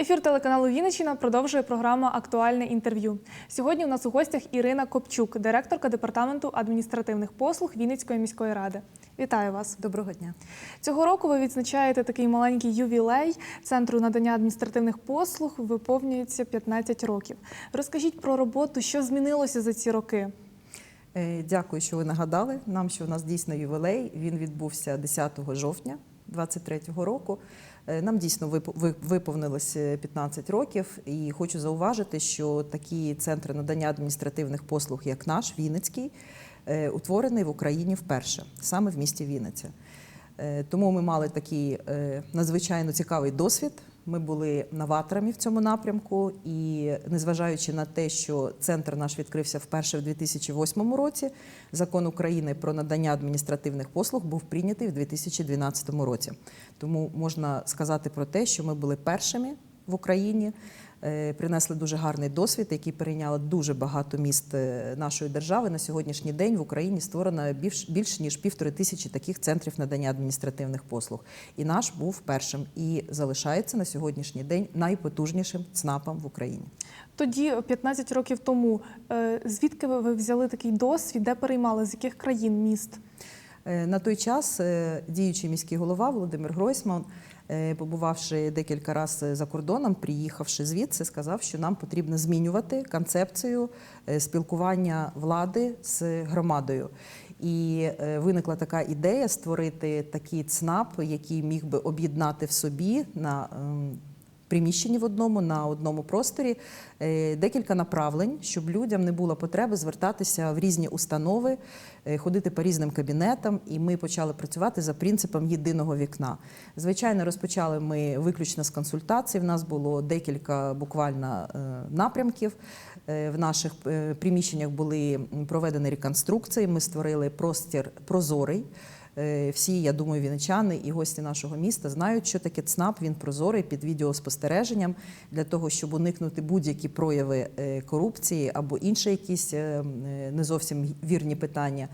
Ефір телеканалу Вінниччина продовжує програма Актуальне інтерв'ю. Сьогодні у нас у гостях Ірина Копчук, директорка департаменту адміністративних послуг Вінницької міської ради. Вітаю вас. Доброго дня. Цього року ви відзначаєте такий маленький ювілей центру надання адміністративних послуг. Виповнюється 15 років. Розкажіть про роботу, що змінилося за ці роки. Е, Дякую, що ви нагадали нам, що у нас дійсно ювілей. Він відбувся 10 жовтня 2023 року. Е, Нам дійсно вип- виповнилось е, 15 років, і хочу зауважити, що такі центри надання адміністративних послуг, як наш Вінницький, е, утворений в Україні вперше, саме в місті Вінниця. Е, Тому ми мали такий е, надзвичайно цікавий досвід. Ми були новаторами в цьому напрямку, і незважаючи на те, що центр наш відкрився вперше в 2008 році, закон України про надання адміністративних послуг був прийнятий в 2012 році. Тому можна сказати про те, що ми були першими в Україні. Е, Принесли дуже гарний досвід, який перейняло дуже багато міст е, нашої держави. На сьогоднішній день в Україні створено більш, більш ніж півтори тисячі таких центрів надання адміністративних послуг. І наш був першим і залишається на сьогоднішній день найпотужнішим ЦНАПом в Україні. Тоді, 15 років тому, е, звідки ви взяли такий досвід, де переймали, з яких країн міст? На той час діючий міський голова Володимир Гройсман, побувавши декілька разів за кордоном, приїхавши звідси, сказав, що нам потрібно змінювати концепцію е, спілкування влади з громадою. І е, виникла така ідея створити такий ЦНАП, який міг би об'єднати в собі на ем, приміщенні в одному на одному просторі е, декілька направлень, щоб людям не було потреби звертатися в різні установи, е, ходити по різним кабінетам. І ми почали працювати за принципом єдиного вікна. Звичайно, розпочали ми виключно з консультацій. В нас було декілька буквально е, напрямків. В наших приміщеннях були проведені реконструкції. Ми створили простір прозорий. Е, Всі, я думаю, вінничани і гості нашого міста знають, що таке ЦНАП. Він прозорий під відеоспостереженням для того, щоб уникнути будь-які прояви е, корупції або інші якісь е, не зовсім вірні питання.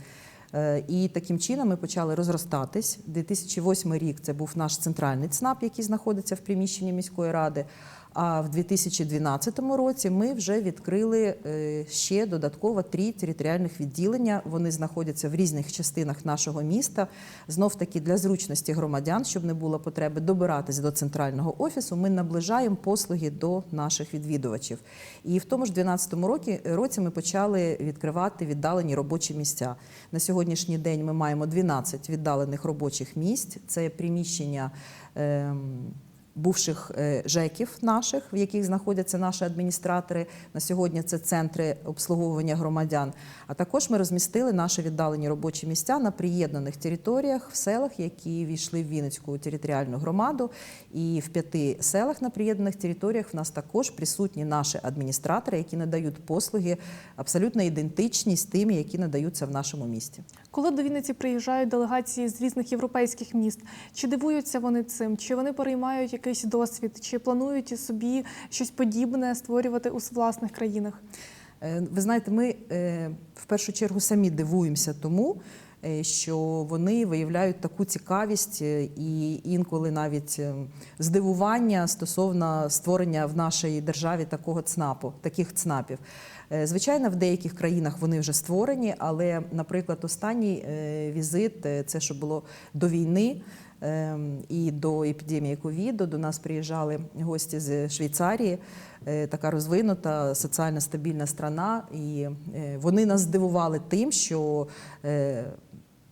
І таким чином ми почали розростатись. 2008 рік це був наш центральний ЦНАП, який знаходиться в приміщенні міської ради. А в 2012 році ми вже відкрили е, ще додатково три територіальних відділення. Вони знаходяться в різних частинах нашого міста. Знов таки для зручності громадян, щоб не було потреби добиратись до центрального офісу. Ми наближаємо послуги до наших відвідувачів. І в тому ж 2012 році, році ми почали відкривати віддалені робочі місця. На сьогоднішній день ми маємо 12 віддалених робочих місць. Це приміщення. ем, бувших е, ЖЕКів наших, в яких знаходяться наші адміністратори. На сьогодні це центри обслуговування громадян. А також ми розмістили наші віддалені робочі місця на приєднаних територіях в селах, які війшли в Вінницьку територіальну громаду. І в п'яти селах на приєднаних територіях в нас також присутні наші адміністратори, які надають послуги абсолютно ідентичні з тими, які надаються в нашому місті. Коли до Вінниці приїжджають делегації з різних європейських міст, чи дивуються вони цим, чи вони переймають якийсь досвід, чи планують собі щось подібне створювати у власних країнах? Е, Ви знаєте, ми е, в першу чергу самі дивуємося тому, е, що вони виявляють таку цікавість і інколи навіть е, здивування стосовно створення в нашій державі такого ЦНАПу, таких ЦНАПів. Звичайно, в деяких країнах вони вже створені, але, наприклад, останній візит, це що було до війни. Ем, І до епідемії ковіду до нас приїжджали гості з Швейцарії, Е, така розвинута, соціально стабільна страна. І е, вони нас здивували тим, що е,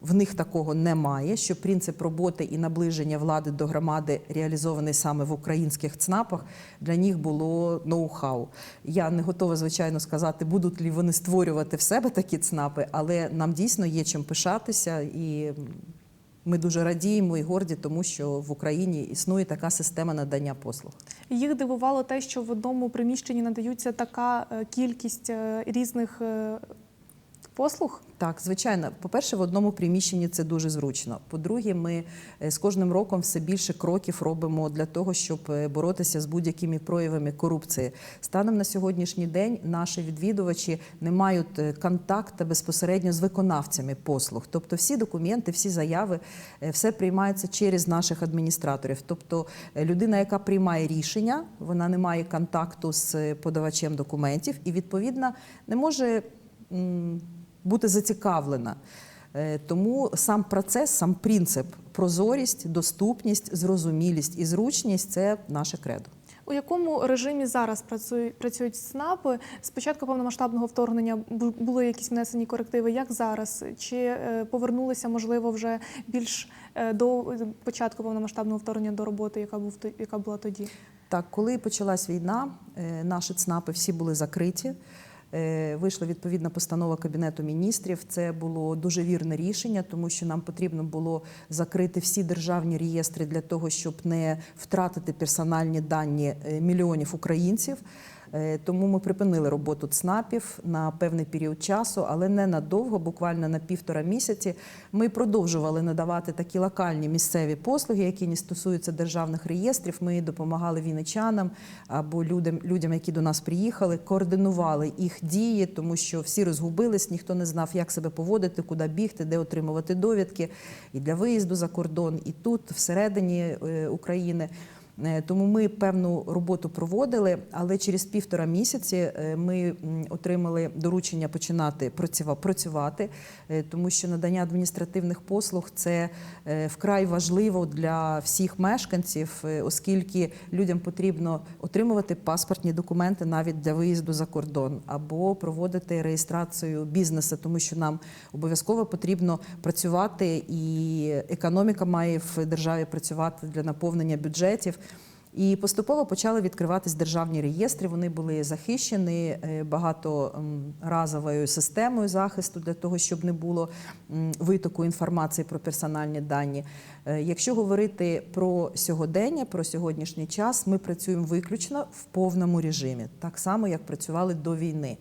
в них такого немає, що принцип роботи і наближення влади до громади реалізований саме в українських ЦНАПах, для них було ноу-хау. Я не готова, звичайно, сказати, будуть ли вони створювати в себе такі ЦНАПи, але нам дійсно є чим пишатися і. Ми дуже радіємо і горді, тому що в Україні існує така система надання послуг. Їх дивувало те, що в одному приміщенні надаються така е, кількість е, різних е, послуг? Так, звичайно, по-перше, в одному приміщенні це дуже зручно. По-друге, ми е, з кожним роком все більше кроків робимо для того, щоб е, боротися з будь-якими проявами корупції. Станом на сьогоднішній день наші відвідувачі не мають е, контакту безпосередньо з виконавцями послуг. Тобто, всі документи, всі заяви, все приймається через наших адміністраторів. Тобто, людина, яка приймає рішення, вона не має контакту з подавачем документів і відповідно не може. Бути зацікавлена. Е, Тому сам процес, сам принцип прозорість, доступність, зрозумілість і зручність це наше кредо. У якому режимі зараз працюють працюють ЦНАПи? Спочатку повномасштабного вторгнення були якісь внесені корективи. Як зараз? Чи е, повернулися, можливо, вже більш е, до початку повномасштабного вторгнення до роботи, яка був яка була тоді? Так, коли почалась війна, наші ЦНАПи всі були закриті. Е, Вийшла відповідна постанова Кабінету міністрів. Це було дуже вірне рішення, тому що нам потрібно було закрити всі державні реєстри для того, щоб не втратити персональні дані е, мільйонів українців. Е, Тому ми припинили роботу ЦНАПів на певний період часу, але не надовго, буквально на півтора місяці. Ми продовжували надавати такі локальні місцеві послуги, які не стосуються державних реєстрів. Ми допомагали вінничанам або людям, людям, які до нас приїхали, координували їх дії, тому що всі розгубились, ніхто не знав, як себе поводити, куди бігти, де отримувати довідки і для виїзду за кордон, і тут, всередині е, України. Е, Тому ми певну роботу проводили, але через півтора місяці е, ми отримали доручення починати працюва- працювати, е, тому що надання адміністративних послуг це вкрай важливо для всіх мешканців, оскільки людям потрібно отримувати паспортні документи навіть для виїзду за кордон або проводити реєстрацію бізнесу, тому що нам обов'язково потрібно працювати, і економіка має в державі працювати для наповнення бюджетів. І поступово почали відкриватись державні реєстри. Вони були захищені е, багаторазовою системою захисту для того, щоб не було витоку інформації про персональні дані. Е, Якщо говорити про сьогодення, про сьогоднішній час, ми працюємо виключно в повному режимі, так само як працювали до війни.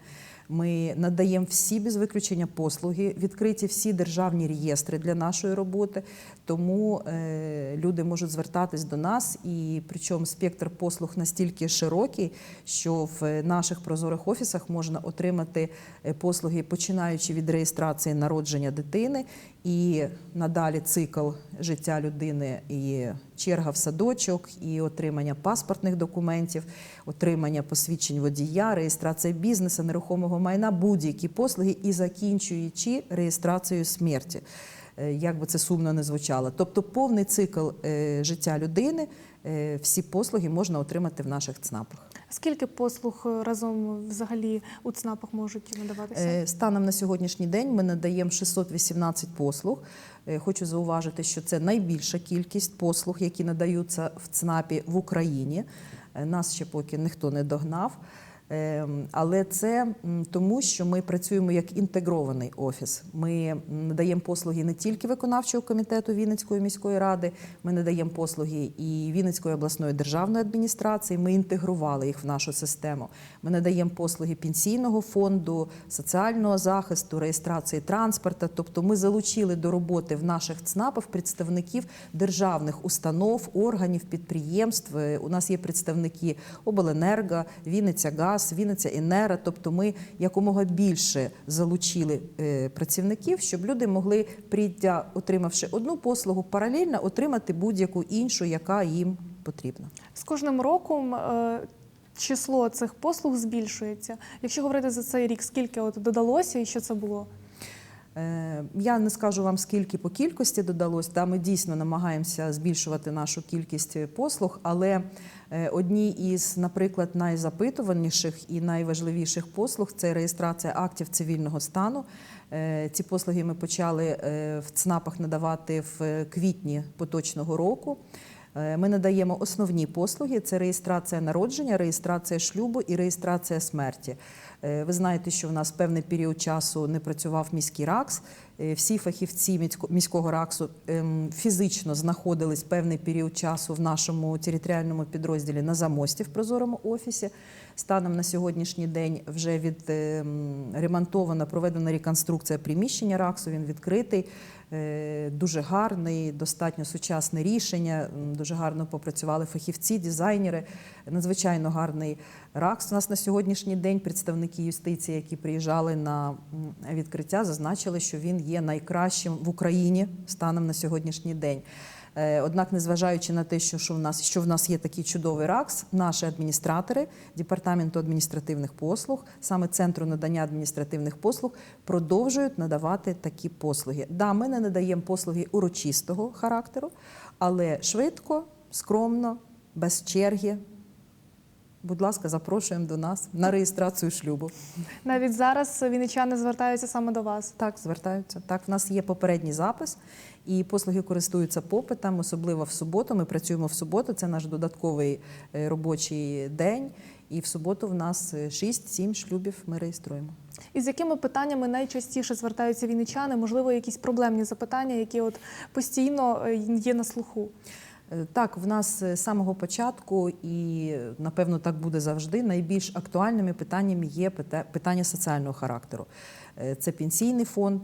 Ми надаємо всі без виключення послуги, відкриті всі державні реєстри для нашої роботи. Тому е, люди можуть звертатись до нас, і причому спектр послуг настільки широкий, що в наших прозорих офісах можна отримати е, послуги, починаючи від реєстрації народження дитини, і надалі цикл життя людини, і черга в садочок, і отримання паспортних документів, отримання посвідчень водія, реєстрація бізнесу, нерухомого майна, будь-які послуги, і закінчуючи реєстрацією смерті. Е, Як би це сумно не звучало. Тобто повний цикл е, життя людини, е, всі послуги можна отримати в наших ЦНАПах. Скільки послуг е, разом взагалі у ЦНАПах можуть надаватися? Е, Станом на сьогоднішній день ми надаємо 618 послуг. Е, Хочу зауважити, що це найбільша кількість послуг, які надаються в ЦНАПі в Україні. Нас ще поки ніхто не догнав. Ем, Але це тому, що ми працюємо як інтегрований офіс. Ми надаємо послуги не тільки виконавчого комітету Вінницької міської ради, ми надаємо послуги і Вінницької обласної державної адміністрації. Ми інтегрували їх в нашу систему. Ми надаємо послуги пенсійного фонду, соціального захисту, реєстрації транспорту. Тобто, ми залучили до роботи в наших ЦНАПах представників державних установ, органів, підприємств. Е, У нас є представники обленерго, Вінниця Газ, Вінниця Інера. Тобто, ми якомога більше залучили е, працівників, щоб люди могли прийдя, отримавши одну послугу, паралельно отримати будь-яку іншу, яка їм потрібна. З кожним роком е, число цих послуг збільшується. Якщо говорити за цей рік, скільки от додалося і що це було? Е, Я не скажу вам, скільки по кількості додалось. Да, ми дійсно намагаємося збільшувати нашу кількість послуг, але е, одні із, наприклад, найзапитуваніших і найважливіших послуг це реєстрація актів цивільного стану. Е, Ці послуги ми почали е, в ЦНАПах надавати в квітні поточного року. Е, Ми надаємо основні послуги: це реєстрація народження, реєстрація шлюбу і реєстрація смерті. Е, Ви знаєте, що в нас певний період часу не працював міський РАКС. Е, Всі фахівці місько- міського РАКСу ем, фізично знаходились певний період часу в нашому територіальному підрозділі на замості в прозорому офісі. Станом на сьогоднішній день вже відремонтована, проведена реконструкція приміщення РАКСу. Він відкритий, е, дуже гарний, достатньо сучасне рішення. Дуже гарно попрацювали фахівці, дизайнери. Надзвичайно гарний РАКС. У нас на сьогоднішній день представники юстиції, які приїжджали на відкриття, зазначили, що він є найкращим в Україні станом на сьогоднішній день. Е, Однак, незважаючи на те, що, що, в нас, що в нас є такий чудовий РАКС, наші адміністратори департаменту адміністративних послуг, саме центру надання адміністративних послуг, продовжують надавати такі послуги. Да, ми не надаємо послуги урочистого характеру, але швидко, скромно, без черги. Будь ласка, запрошуємо до нас на реєстрацію шлюбу. Навіть зараз вінничани звертаються саме до вас. Так, звертаються. Так, в нас є попередній запис, і послуги користуються попитом, особливо в суботу. Ми працюємо в суботу, це наш додатковий е, робочий день. І в суботу в нас е, 6-7 шлюбів ми реєструємо. І з якими питаннями найчастіше звертаються вінничани? Можливо, якісь проблемні запитання, які от постійно е, є на слуху. Е, Так, в нас з самого початку, і е, напевно так буде завжди. Найбільш актуальними питаннями є питання соціального характеру. Е, Це пенсійний фонд.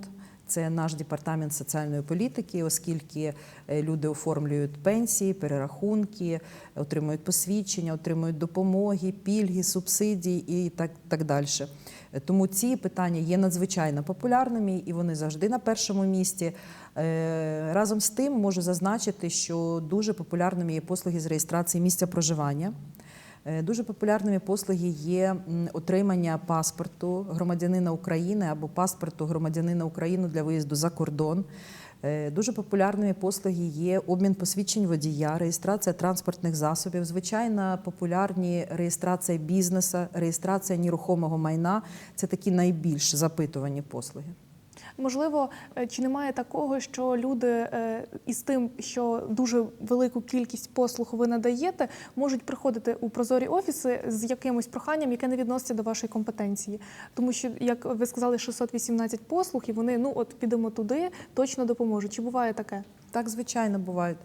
Це наш департамент соціальної політики, оскільки е, люди оформлюють пенсії, перерахунки, отримують посвідчення, отримують допомоги, пільги, субсидії і так, так далі. Е, Тому ці питання є надзвичайно популярними і вони завжди на першому місці. Е, Разом з тим можу зазначити, що дуже популярними є послуги з реєстрації місця проживання. Е, Дуже популярними послуги є отримання паспорту громадянина України або паспорту громадянина України для виїзду за кордон. Е, Дуже популярними послуги є обмін посвідчень водія, реєстрація транспортних засобів, звичайно, популярні реєстрація бізнесу, реєстрація нерухомого майна це такі найбільш запитувані послуги. Можливо, е, чи немає такого, що люди е, із тим, що дуже велику кількість послуг ви надаєте, можуть приходити у прозорі офіси з якимось проханням, яке не відноситься до вашої компетенції? Тому що, як ви сказали, 618 послуг, і вони ну от підемо туди, точно допоможуть. Чи буває таке? Так, звичайно, бувають.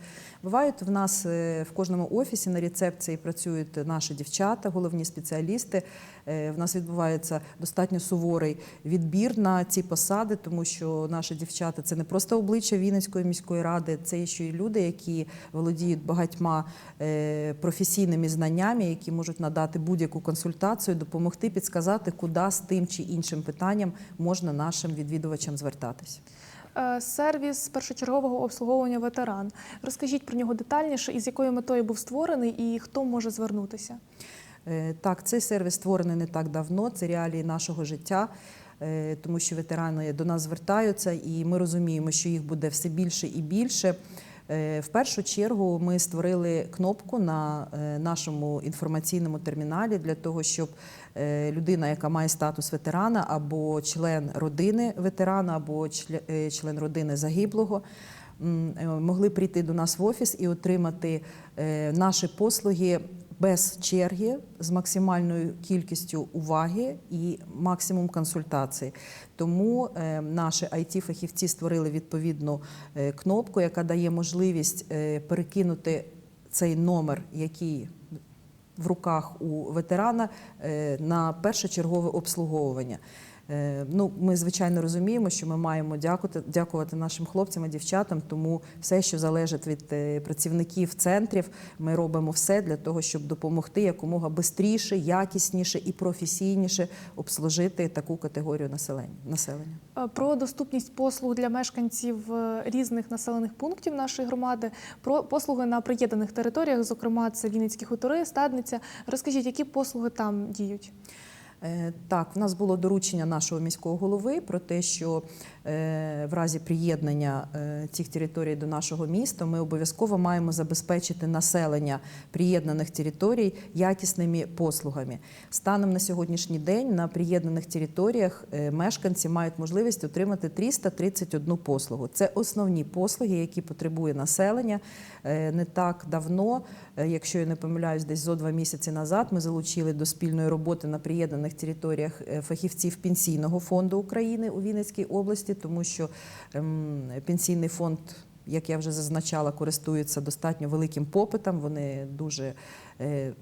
Бувають в нас е, в кожному офісі на рецепції працюють наші дівчата, головні спеціалісти. Е, В нас відбувається достатньо суворий відбір на ці посади, тому що наші дівчата це не просто обличчя Вінницької міської ради, це ще й люди, які володіють багатьма е, професійними знаннями, які можуть надати будь-яку консультацію, допомогти підсказати, куди з тим чи іншим питанням можна нашим відвідувачам звертатись. Е, Сервіс першочергового обслуговування ветеран. Розкажіть про нього детальніше, і з якою метою був створений, і хто може звернутися. Е, Так, цей сервіс створений не так давно. Це реалії нашого життя, е, тому що ветерани до нас звертаються, і ми розуміємо, що їх буде все більше і більше. Е, В першу чергу ми створили кнопку на е, нашому інформаційному терміналі для того, щоб е, людина, яка має статус ветерана, або член родини ветерана, або член родини загиблого, могли прийти до нас в офіс і отримати наші послуги без черги з максимальною кількістю уваги і максимум консультацій. Тому е, наші it фахівці створили відповідну е, кнопку, яка дає можливість е, перекинути цей номер, який в руках у ветерана на першочергове обслуговування. Е, Ну, ми звичайно розуміємо, що ми маємо дякувати, дякувати нашим хлопцям і дівчатам. Тому все, що залежить від е, працівників центрів, ми робимо все для того, щоб допомогти якомога швидше, якісніше і професійніше обслужити таку категорію населення. Е, Про доступність послуг для мешканців різних населених пунктів нашої громади, про послуги на приєднаних територіях, зокрема це Вінницькі хутори, Стадниця. Розкажіть, які послуги там діють? Е, Так, в нас було доручення нашого міського голови про те, що е, в разі приєднання е, цих територій до нашого міста ми обов'язково маємо забезпечити населення приєднаних територій якісними послугами. Станом на сьогоднішній день на приєднаних територіях мешканці мають можливість отримати 331 послугу. Це основні послуги, які потребує населення. Не так давно, якщо я не помиляюсь, десь зо два місяці назад ми залучили до спільної роботи на приєднаних природних територіях е, фахівців Пенсійного фонду України у Вінницькій області, тому що ем, пенсійний фонд. Як я вже зазначала, користується достатньо великим попитом. Вони дуже е,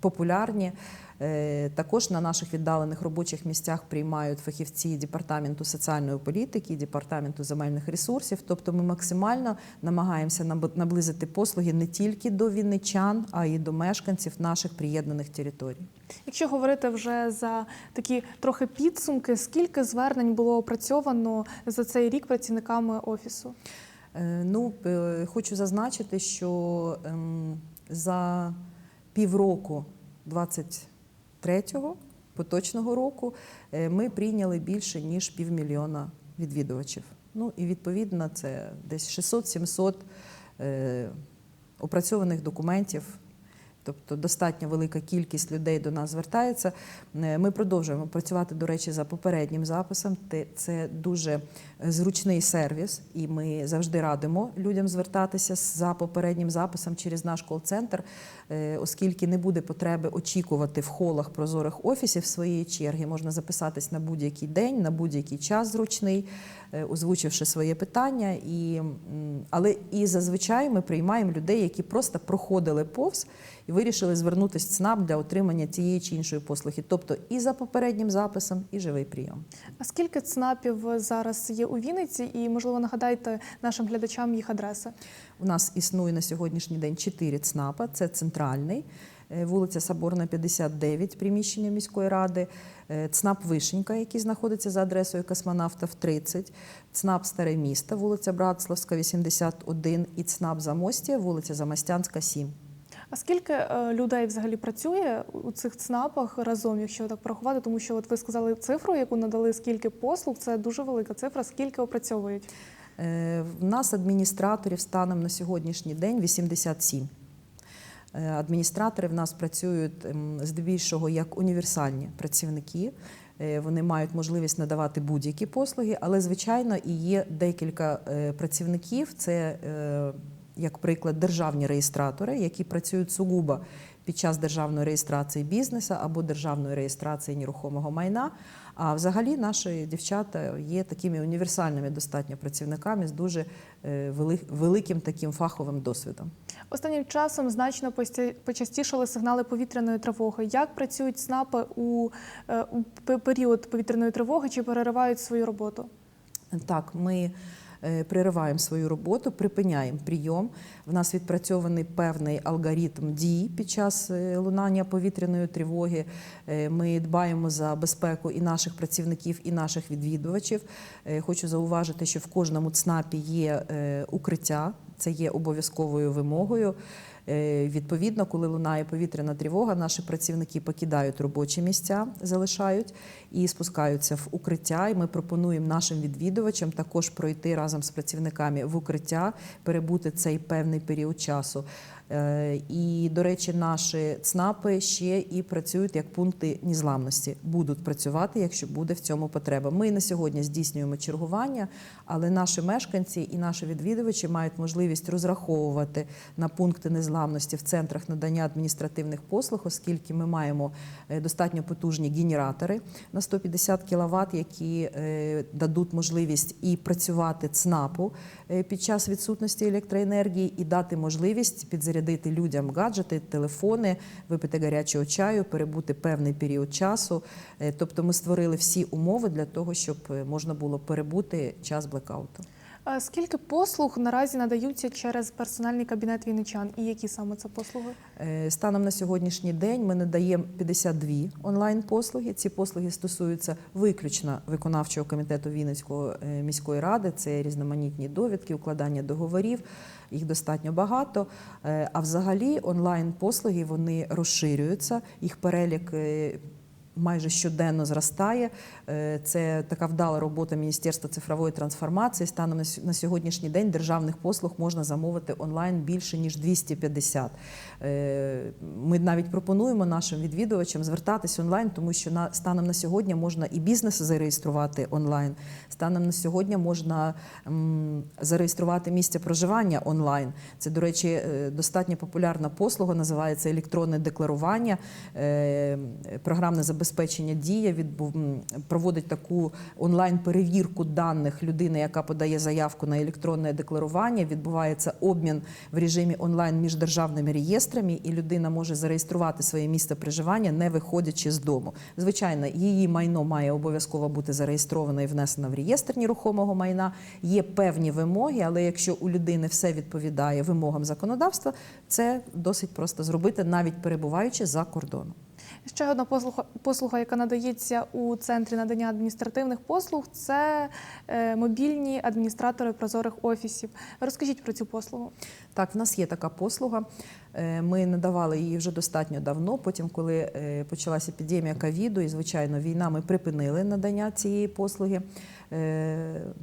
популярні. Е, Також на наших віддалених робочих місцях приймають фахівці департаменту соціальної політики, департаменту земельних ресурсів. Тобто, ми максимально намагаємося наб- наблизити послуги не тільки до вінничан, а й до мешканців наших приєднаних територій. Якщо говорити вже за такі трохи підсумки, скільки звернень було опрацьовано за цей рік працівниками офісу? Е, Ну, е, хочу зазначити, що ем, за півроку 23-го поточного року е, ми прийняли більше ніж півмільйона відвідувачів. Ну і відповідно це десь 600-700 е, опрацьованих документів. Тобто достатньо велика кількість людей до нас звертається. Е, Ми продовжуємо працювати, до речі, за попереднім записом. Це дуже зручний сервіс, і ми завжди радимо людям звертатися за попереднім записом через наш кол-центр, е, оскільки не буде потреби очікувати в холах прозорих офісів своєї черги. Можна записатись на будь-який день, на будь-який час зручний, е, озвучивши своє питання. І, але і зазвичай ми приймаємо людей, які просто проходили повз і вирішили звернутися в ЦНАП для отримання тієї чи іншої послуги. Тобто і за попереднім записом, і живий прийом. А скільки ЦНАПів зараз є у Вінниці? І можливо нагадайте нашим глядачам їх адреси? У нас існує на сьогоднішній день чотири ЦНАПа. Це центральний, е, вулиця Соборна, 59, приміщення міської ради, е, ЦНАП Вишенька, який знаходиться за адресою космонавтів 30, ЦНАП Старе місто, вулиця Братславська, 81 і ЦНАП Замостя, вулиця Замостянська, 7. А скільки е, людей взагалі працює у цих ЦНАПах разом, якщо так порахувати? Тому що от ви сказали цифру, яку надали, скільки послуг, це дуже велика цифра. Скільки опрацьовують? Е, В нас адміністраторів станом на сьогоднішній день 87. Е, Адміністратори в нас працюють ем, здебільшого як універсальні працівники. Е, Вони мають можливість надавати будь-які послуги, але звичайно і є декілька працівників. Це, як приклад, державні реєстратори, які працюють сугубо під час державної реєстрації бізнесу або державної реєстрації нерухомого майна. А взагалі наші дівчата є такими універсальними достатньо працівниками з дуже е, великим таким фаховим досвідом. Останнім часом значно почастішали сигнали повітряної тривоги. Як працюють ЦНАПи у, е, період повітряної тривоги чи переривають свою роботу? Так, ми е, пририваємо свою роботу, припиняємо прийом. В нас відпрацьований певний алгоритм дій під час е, лунання повітряної тривоги. Е, Ми дбаємо за безпеку і наших працівників, і наших відвідувачів. Хочу зауважити, що в кожному ЦНАПі є укриття. Це є обов'язковою вимогою. Е, Відповідно, коли лунає повітряна тривога, наші працівники покидають робочі місця, залишають і спускаються в укриття. І ми пропонуємо нашим відвідувачам також пройти разом з працівниками в укриття, перебути цей певний період часу. Е, І, до речі, наші ЦНАПи ще і працюють як пункти незламності. Будуть працювати, якщо буде в цьому потреба. Ми на сьогодні здійснюємо чергування, але наші мешканці і наші відвідувачі мають можливість розраховувати на пункти незламності в центрах надання адміністративних послуг, оскільки ми маємо е, достатньо потужні генератори на 150 кВт, які е, дадуть можливість і працювати ЦНАПу під час відсутності електроенергії, і дати можливість підзарядити людям гаджети, телефони, випити гарячого чаю, перебути певний період часу. Е, Тобто ми створили всі умови для того, щоб е, можна було перебути час блекауту. Скільки послуг наразі надаються через персональний кабінет вінничан? І які саме це послуги? Е, Станом на сьогоднішній день ми надаємо 52 онлайн-послуги. Ці послуги стосуються виключно виконавчого комітету Вінницької е, міської ради. Це різноманітні довідки, укладання договорів. Їх достатньо багато. Е, А взагалі онлайн-послуги вони розширюються. Їх перелік. Майже щоденно зростає. Е, Це така вдала робота Міністерства цифрової трансформації. Станом на сьогоднішній день державних послуг можна замовити онлайн більше ніж 250. Е, Ми навіть пропонуємо нашим відвідувачам звертатись онлайн, тому що на станом на сьогодні можна і бізнес зареєструвати онлайн. Станом на сьогодні можна зареєструвати місце проживання онлайн. Це, до речі, е, достатньо популярна послуга, називається електронне декларування, програмне забезпечення забезпечення дія відбув проводить таку онлайн перевірку даних людини, яка подає заявку на електронне декларування. Відбувається обмін в режимі онлайн між державними реєстрами, і людина може зареєструвати своє місце проживання, не виходячи з дому. Звичайно, її майно має обов'язково бути зареєстровано і внесено в реєстр нерухомого майна. Є певні вимоги, але якщо у людини все відповідає вимогам законодавства, це досить просто зробити, навіть перебуваючи за кордоном. Ще одна послуга, послуга, яка надається у центрі надання адміністративних послуг, це е, мобільні адміністратори прозорих офісів. Розкажіть про цю послугу. Так, в нас є така послуга. Е, Ми надавали її вже достатньо давно. Потім, коли е, почалася епідемія ковіду і звичайно війна, ми припинили надання цієї послуги.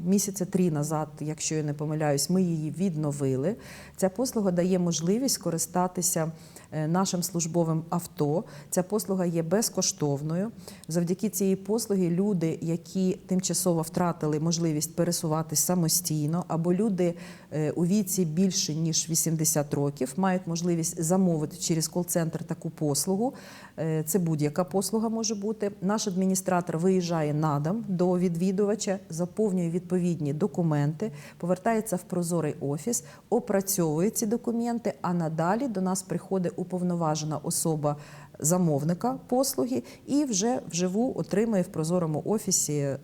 Місяця три назад, якщо я не помиляюсь, ми її відновили. Ця послуга дає можливість користатися нашим службовим авто. Ця послуга є безкоштовною. Завдяки цієї послуги люди, які тимчасово втратили можливість пересуватись самостійно, або люди е, у віці більше ніж 80 років, мають можливість замовити через кол-центр таку послугу. Е, Це будь-яка послуга може бути. Наш адміністратор виїжджає на дом до відвідувача, заповнює відповідні документи, повертається в прозорий офіс, опрацьовує ці документи. А надалі до нас приходить уповноважена особа замовника послуги і вже вживу отримує в прозорому офісі е,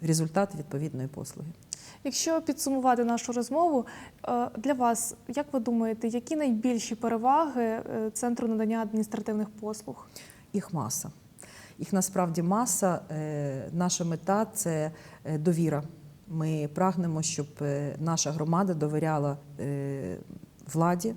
результат відповідної послуги. Якщо підсумувати нашу розмову, е, для вас, як ви думаєте, які найбільші переваги е, центру надання адміністративних послуг? Їх маса. Їх насправді маса. Е, Наша мета це довіра. Ми прагнемо, щоб наша громада довіряла владі.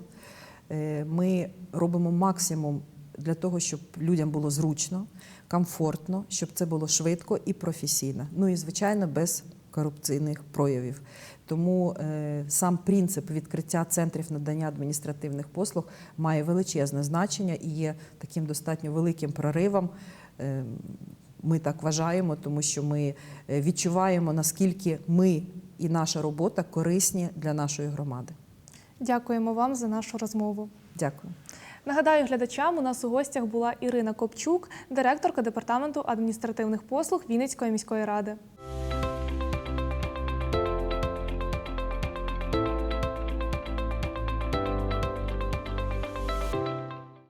Ми робимо максимум для того, щоб людям було зручно, комфортно, щоб це було швидко і професійно. Ну і звичайно, без корупційних проявів. Тому е, сам принцип відкриття центрів надання адміністративних послуг має величезне значення і є таким достатньо великим проривом. Е, ми так вважаємо, тому що ми е, відчуваємо, наскільки ми і наша робота корисні для нашої громади. Дякуємо вам за нашу розмову. Дякую. Нагадаю глядачам, у нас у гостях була Ірина Копчук, директорка департаменту адміністративних послуг Вінницької міської ради.